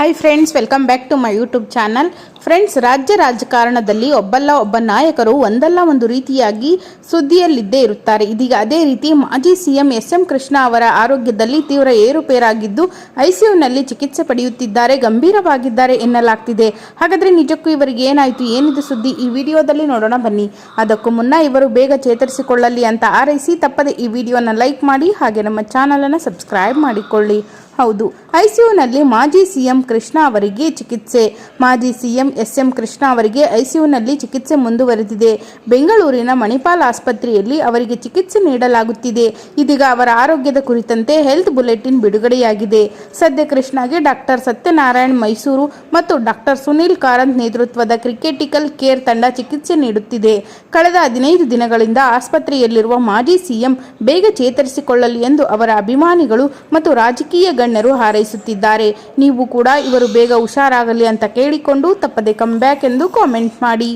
Hi friends welcome back to my YouTube channel friends ರಾಜ್ಯ ರಾಜಕಾರಣದಲ್ಲಿ ಒಬ್ಬಲ್ಲ ಒಬ್ಬ ನಾಯಕರು ಒಂದಲ್ಲ ಒಂದು ರೀತಿಯಾಗಿ ಸುದ್ದಿಯಲ್ಲಿದ್ದೇ ಇರುತ್ತಾರೆ. ಇದೀಗ ಅದೇ ರೀತಿ ಮಾಜಿ ಸಿಎಂ ಎಸ್ ಎಂ ಕೃಷ್ಣ ಅವರ ಆರೋಗ್ಯದಲ್ಲಿ ತೀವ್ರ ಏರುಪೇರಾಗಿದ್ದು ಐಸಿಯುನಲ್ಲಿ ಚಿಕಿತ್ಸೆ ಪಡೆಯುತ್ತಿದ್ದಾರೆ, ಗಂಭೀರವಾಗಿದ್ದಾರೆ ಎನ್ನಲಾಗ್ತಿದೆ. ಹಾಗಾದರೆ ನಿಜಕ್ಕೂ ಇವರಿಗೆ ಏನಾಯಿತು, ಏನಿದೆ ಸುದ್ದಿ? ಈ ವಿಡಿಯೋದಲ್ಲಿ ನೋಡೋಣ ಬನ್ನಿ. ಅದಕ್ಕೂ ಮುನ್ನ ಇವರು ಬೇಗ ಚೇತರಿಸಿಕೊಳ್ಳಲಿ ಅಂತ ಆರೈಸಿ ತಪ್ಪದೆ ಈ ವಿಡಿಯೋನ ಲೈಕ್ ಮಾಡಿ ಹಾಗೆ ನಮ್ಮ ಚಾನಲನ್ನು ಸಬ್ಸ್ಕ್ರೈಬ್ ಮಾಡಿಕೊಳ್ಳಿ. ಹೌದು. ಐಸಿಯುನಲ್ಲಿ ಮಾಜಿ ಸಿಎಂ ಕೃಷ್ಣ ಅವರಿಗೆ ಚಿಕಿತ್ಸೆ. ಮಾಜಿ ಸಿಎಂ ಎಸ್ ಎಂ ಕೃಷ್ಣ ಅವರಿಗೆ ಐಸಿಯುನಲ್ಲಿ ಚಿಕಿತ್ಸೆ ಮುಂದುವರೆದಿದೆ. ಬೆಂಗಳೂರಿನ ಮಣಿಪಾಲ್ ಆಸ್ಪತ್ರೆಯಲ್ಲಿ ಅವರಿಗೆ ಚಿಕಿತ್ಸೆ ನೀಡಲಾಗುತ್ತಿದೆ. ಇದೀಗ ಅವರ ಆರೋಗ್ಯದ ಕುರಿತಂತೆ ಹೆಲ್ತ್ ಬುಲೆಟಿನ್ ಬಿಡುಗಡೆಯಾಗಿದೆ. ಸದ್ಯ ಕೃಷ್ಣಗೆ ಡಾಕ್ಟರ್ ಸತ್ಯನಾರಾಯಣ್ ಮೈಸೂರು ಮತ್ತು ಡಾಕ್ಟರ್ ಸುನೀಲ್ ಕಾರಂತ್ ನೇತೃತ್ವದ ಕ್ರಿಕೆಟಿಕಲ್ ಕೇರ್ ತಂಡ ಚಿಕಿತ್ಸೆ ನೀಡುತ್ತಿದೆ. ಕಳೆದ ಹದಿನೈದು ದಿನಗಳಿಂದ ಆಸ್ಪತ್ರೆಯಲ್ಲಿರುವ ಮಾಜಿ ಸಿಎಂ ಬೇಗ ಚೇತರಿಸಿಕೊಳ್ಳಲಿ ಎಂದು ಅವರ ಅಭಿಮಾನಿಗಳು ಮತ್ತು ರಾಜಕೀಯ ಗಣ್ಯರು ಹಾರೈಸುತ್ತಿದ್ದಾರೆ. ನೀವು ಕೂಡ ಇವರು ಬೇಗ ಹುಷಾರಾಗಲಿ ಅಂತ ಕೇಳಿಕೊಂಡು ತಪ್ಪದೆ ಕಮ್ ಬ್ಯಾಕ್ ಎಂದು ಕಾಮೆಂಟ್ ಮಾಡಿ.